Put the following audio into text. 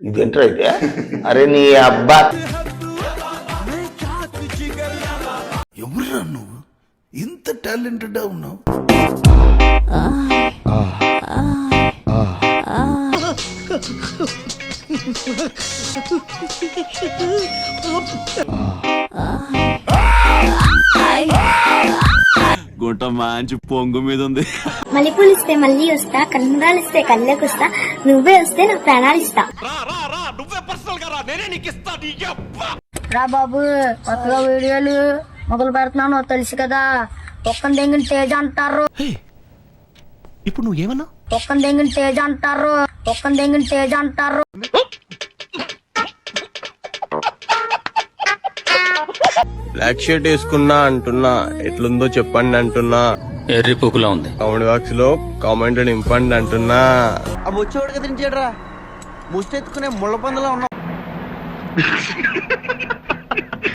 ఇది? ఎంటర్ అయితే అరే నీ అబ్బా. ఎవరురా నువ్వు? ఇంత టాలెంటెడ్ ఉన్నావు. Ah. గుంట మంచి పొంగు మీద ఉంది మల్లెపూలు ఇస్తే మళ్ళీ వస్తా కన్నురాలు ఇస్తే కళ్ళకు వస్తా నువ్వే వస్తే నా ప్రాణాలు ఇస్తా. రా బాబు కొత్తగా వీడియోలు మొదలు పెడుతున్నాను తెలుసు కదా. ఒక్కని దెంగిన తేజ అంటారు. ఇప్పుడు నువ్వేమన్నా ఒక్కని దెంగిన తేజ అంటారు. ఒక్కని దెంగిన తేజ అంటారు. బ్లాక్ షర్ట్ వేసుకున్నా అంటున్నా. ఎట్లుందో చెప్పండి అంటున్నా. ఎర్రి పుకులా ఉంది. కామెంట్ బాక్స్లో కామెంట్ నింపండి అంటున్నా. ఆ వచ్చేవాడు కదిలించాడు రా ముళ్ళ పందులో ఉన్నావు.